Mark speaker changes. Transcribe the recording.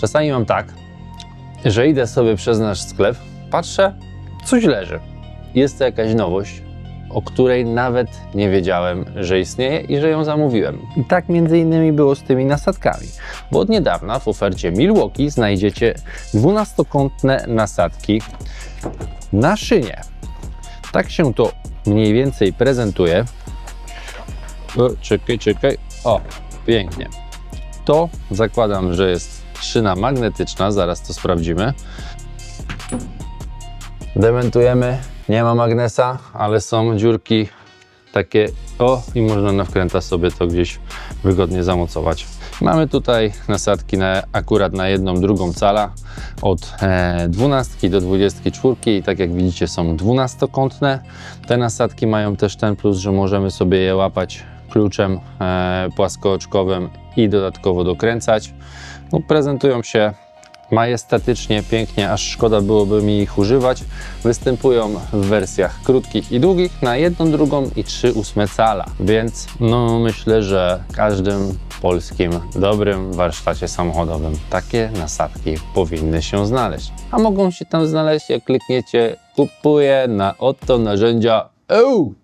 Speaker 1: Czasami mam tak, że idę sobie przez nasz sklep, patrzę, coś leży. Jest to jakaś nowość, o której nawet nie wiedziałem, że istnieje i że ją zamówiłem. I tak między innymi było z tymi nasadkami, bo od niedawna w ofercie Milwaukee znajdziecie dwunastokątne nasadki na szynie. Tak się to mniej więcej prezentuje. O, czekaj, czekaj. O, pięknie. To zakładam, że jest szyna magnetyczna, zaraz to sprawdzimy. Dementujemy, nie ma magnesa, ale są dziurki takie, o i można na wkręta sobie to gdzieś wygodnie zamocować. Mamy tutaj nasadki na, akurat na jedną, drugą cala od e, 12 do 24 i tak jak widzicie są dwunastokątne. Te nasadki mają też ten plus, że możemy sobie je łapać kluczem e, płaskooczkowym i dodatkowo dokręcać. No, prezentują się majestatycznie, pięknie, aż szkoda byłoby mi ich używać. Występują w wersjach krótkich i długich na jedną, drugą i 3 ósme cala, więc no myślę, że w każdym polskim dobrym warsztacie samochodowym takie nasadki powinny się znaleźć. A mogą się tam znaleźć, jak klikniecie kupuję na oto narzędzia EU.